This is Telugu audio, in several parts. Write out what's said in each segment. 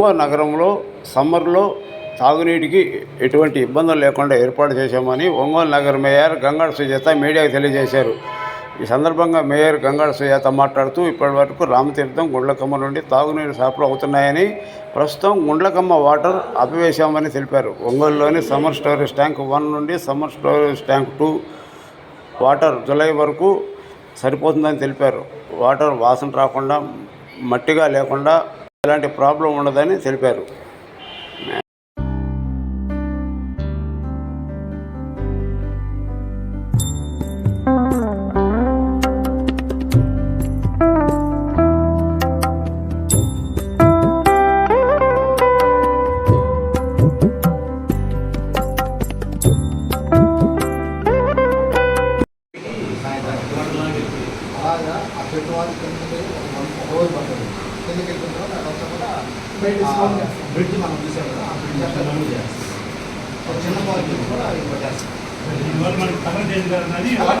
ఒంగోలు నగరంలో సమ్మర్లో తాగునీటికి ఎటువంటి ఇబ్బందులు లేకుండా ఏర్పాటు చేశామని ఒంగోలు నగర మేయర్ గంగాడ సుజాత మీడియాకు తెలియజేశారు. ఈ సందర్భంగా మేయర్ గంగాడ సుజాత మాట్లాడుతూ ఇప్పటివరకు రామతీర్థం గుండ్లకమ్మ నుండి తాగునీరు సరఫరా అవుతున్నాయని ప్రస్తుతం గుండ్లకమ్మ వాటర్ ఆపివేశామని తెలిపారు. ఒంగోలులోని సమ్మర్ స్టోరేజ్ ట్యాంక్ వన్ నుండి summer storage tank two water July వరకు సరిపోతుందని తెలిపారు. వాటర్ వాసన రాకుండా మట్టిగా లేకుండా ఎలాంటి ప్రాబ్లం ఉండదని తెలిపారు. అలాగా ఆ చెట్టు వాళ్ళు కింద ఒక రోజు పడుతుంది. కిందకి వెళ్ళిన తర్వాత అదంతా కూడా ఆ బ్రిడ్జ్ మనం చూసాం కదా ఆ బ్రిడ్జ్ అంతా రిమూవ్ చేస్తాం ఒక చిన్న పాయింట్ కూడా కొట్టేస్తాం దీనివల్ల మనకి కవర్ చేయదు కదా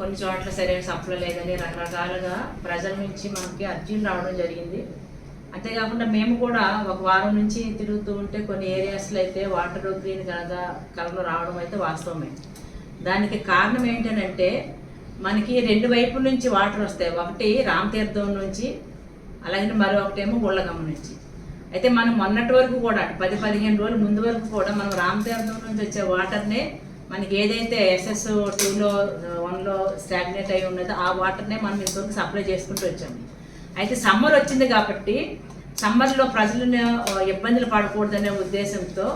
కొన్ని చోట్ల సరైన సప్లై లేదని రకరకాలుగా ప్రజల నుంచి మనకి అర్జీలు రావడం జరిగింది. అంతేకాకుండా మేము కూడా ఒక వారం నుంచి తిరుగుతూ ఉంటే కొన్ని ఏరియాస్లో అయితే వాటర్ గ్రీన్ కలగా కలర్లో రావడం అయితే వాస్తవమే. దానికి కారణం ఏంటంటే మనకి రెండు వైపుల నుంచి వాటర్ వస్తాయి. ఒకటి రామతీర్థం నుంచి అలాగే మరొకటేమో గుళ్ళగమ్మ నుంచి. అయితే మనం మొన్నటి వరకు కూడా పది పదిహేను రోజుల ముందు వరకు కూడా మనం రామతీర్థం నుంచి వచ్చే వాటర్నే మనకి ఏదైతే ఎస్ఎస్ టూలో వన్లో స్టాగ్నేట్ అయి ఉన్నదో ఆ వాటర్నే మనం ఇంతవరకు సప్లై చేసుకుంటూ వచ్చాము అయితే సమ్మర్ వచ్చింది కాబట్టి సమ్మర్లో ప్రజలను ఇబ్బందులు పడకూడదనే ఉద్దేశంతో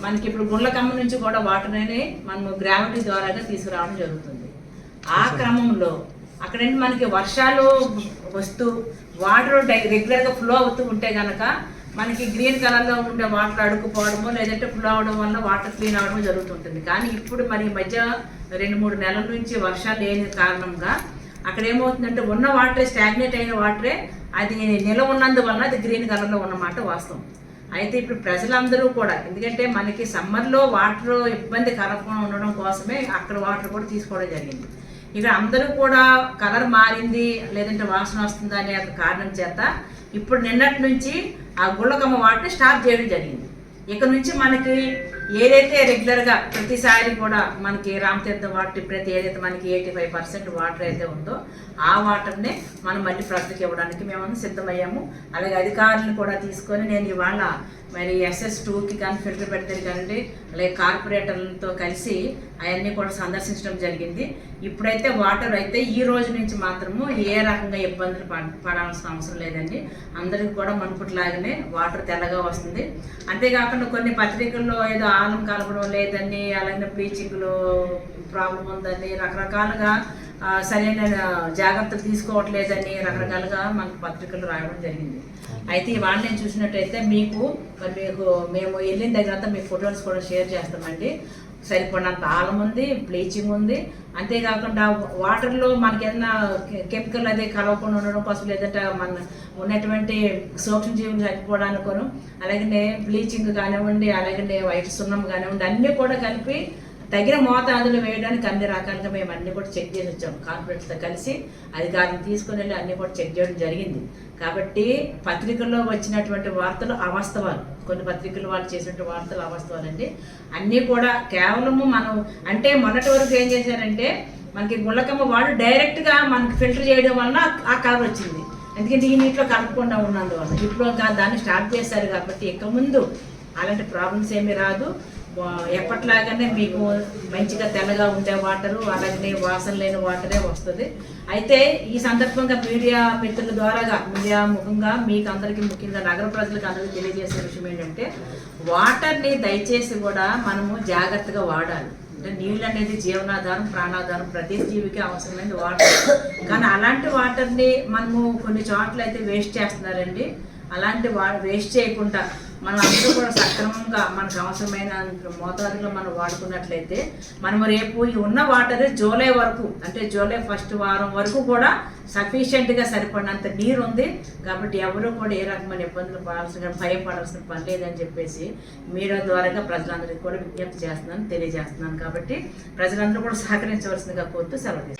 మనకి ఇప్పుడు గుండ్లకమ్మ నుంచి కూడా వాటర్ అనేది మనం గ్రావిటీ ద్వారాగా తీసుకురావడం జరుగుతుంది. ఆ క్రమంలో అక్కడంటే మనకి వర్షాలు వస్తూ వాటర్ రెగ్యులర్గా ఫ్లో అవుతూ ఉంటే కనుక మనకి గ్రీన్ కలర్లో ఉండే వాటర్ అడుక్కుపోవడము లేదంటే ఫుల్ అవడం వల్ల వాటర్ క్లీన్ అవడం జరుగుతుంటుంది. కానీ ఇప్పుడు మరి ఈ మధ్య రెండు మూడు నెలల నుంచి వర్షాలు లేని కారణంగా అక్కడ ఏమవుతుందంటే ఉన్న వాటరే స్టాగ్నేట్ అయిన వాటరే అది నిల ఉన్నందువల్ల అది గ్రీన్ కలర్లో ఉన్నమాట వాస్తవం. అయితే ఇప్పుడు ప్రజలందరూ కూడా ఎందుకంటే మనకి సమ్మర్లో వాటర్ ఇబ్బంది కలగకుండా ఉండడం కోసమే అక్కడ వాటర్ కూడా తీసుకోవడం జరిగింది. ఇక్కడ అందరూ కూడా కలర్ మారింది లేదంటే వాసన వస్తుందా అనే ఒక కారణం చేత ఇప్పుడు నిన్నటి నుంచి ఆ గుళ్ళకమ్మ వాటిని స్టాప్ చేయడం జరిగింది. ఇక నుంచి మనకి ఏదైతే రెగ్యులర్గా ప్రతిసారి కూడా మనకి రామతీర్థం వాటర్ ఇప్పుడైతే ఏదైతే మనకి ఎయిటీ ఫైవ్ పర్సెంట్ వాటర్ అయితే ఉందో ఆ వాటర్నే మనం మళ్ళీ ప్రజలకు ఇవ్వడానికి మేము సిద్ధమయ్యాము. అలాగే అధికారులను కూడా తీసుకొని నేను ఇవాళ మరి ఎస్ఎస్ టూకి కానీ ఫిల్టర్ పెడతారు కానీ అలాగే కార్పొరేటర్లతో కలిసి అవన్నీ కూడా సందర్శించడం జరిగింది. ఇప్పుడైతే వాటర్ అయితే ఈ రోజు నుంచి మాత్రము ఏ రకంగా ఇబ్బందులు పడాల్సిన అవసరం లేదండి. అందరికి కూడా మునుపటిలాగానే వాటర్ తెల్లగా వస్తుంది. అంతేకాకుండా కొన్ని పత్రికల్లో ఏదో కాలం కలపడం లేదని అలాగే బ్లీచింగ్లో ప్రాబ్లం ఉందని రకరకాలుగా సరైన జాగ్రత్తలు తీసుకోవట్లేదని రకరకాలుగా మనకు పత్రికలు రాయడం జరిగింది. అయితే ఇవాళ నేను చూసినట్టయితే మీకు మరి మీకు మేము వెళ్ళిన దగ్గర అంతా మీ ఫొటోస్ కూడా షేర్ చేస్తామండి. సరిపడినంత ఆలం ఉంది బ్లీచింగ్ ఉంది. అంతేకాకుండా వాటర్లో మనకి ఏదైనా కెమికల్ అది కలవకుండా ఉండడం కోసం లేదంటే మన ఉన్నటువంటి సూక్ష్మజీవులు చనిపోవడానికోను అలాగే బ్లీచింగ్ కానివ్వండి అలాగనే వైట్ సున్నం కానివ్వండి అన్నీ కూడా కలిపి తగిన మోతాదులు వేయడానికి అన్ని రకాలుగా మేము అన్ని కూడా చెక్ చేసి వచ్చాం. కార్పొరేట్స్తో కలిసి అధికారులు తీసుకుని వెళ్ళి అన్ని కూడా చెక్ చేయడం జరిగింది. కాబట్టి పత్రికల్లో వచ్చినటువంటి వార్తలు అవాస్తవాలు. కొన్ని పత్రికలు వాళ్ళు చేసినటువంటి వార్తలు అవాస్తవాలండి. అన్నీ కూడా కేవలము మనం అంటే మొన్నటి వరకు ఏం చేశారంటే మనకి గుళ్ళకమ్మ వాడు డైరెక్ట్గా మనకి ఫిల్టర్ చేయడం వలన ఆ కలర్ వచ్చింది. ఎందుకంటే ఈ నీటిలో కలపకుండా ఉన్నందువల్ల ఇప్పుడు దాన్ని స్టార్ట్ చేశారు కాబట్టి ఇక ముందు అలాంటి ప్రాబ్లమ్స్ ఏమీ రాదు. ఎప్పట్లాగానే మీకు మంచిగా తెల్లగా ఉండే వాటరు అలాగే వాసన లేని వాటరే వస్తుంది. అయితే ఈ సందర్భంగా మీడియా మిత్రుల ద్వారాగా మీడియా ముఖంగా మీకు అందరికీ ముఖ్యంగా నగర ప్రజలకు అందరికీ తెలియజేసే విషయం ఏంటంటే వాటర్ని దయచేసి కూడా మనము జాగ్రత్తగా వాడాలి. అంటే నీళ్ళు అనేది జీవనాధారం ప్రాణాధారం ప్రతి జీవికి అవసరమైనది వాటర్. కానీ అలాంటి వాటర్ని మనము కొన్ని చోట్ల అయితే వేస్ట్ చేస్తున్నారండి. అలాంటి వా వేస్ట్ చేయకుండా మనం అందరూ కూడా సక్రమంగా మనకు అవసరమైన మోతాదులో మనం వాడుకున్నట్లయితే మనం రేపు ఈ ఉన్న వాటర్ జూలై వరకు అంటే జూలై ఫస్ట్ వారం వరకు కూడా సఫిషియెంట్గా సరిపడినంత నీరు ఉంది కాబట్టి ఎవరు కూడా ఏ రకమైన ఇబ్బందులు పడాల్సిన భయపడాల్సిన పని లేదని చెప్పేసి మీడియా ద్వారా ప్రజలందరికీ కూడా విజ్ఞప్తి చేస్తున్నాను తెలియజేస్తున్నాను. కాబట్టి ప్రజలందరూ కూడా సహకరించవలసిందిగా కోరుతూ సెలవు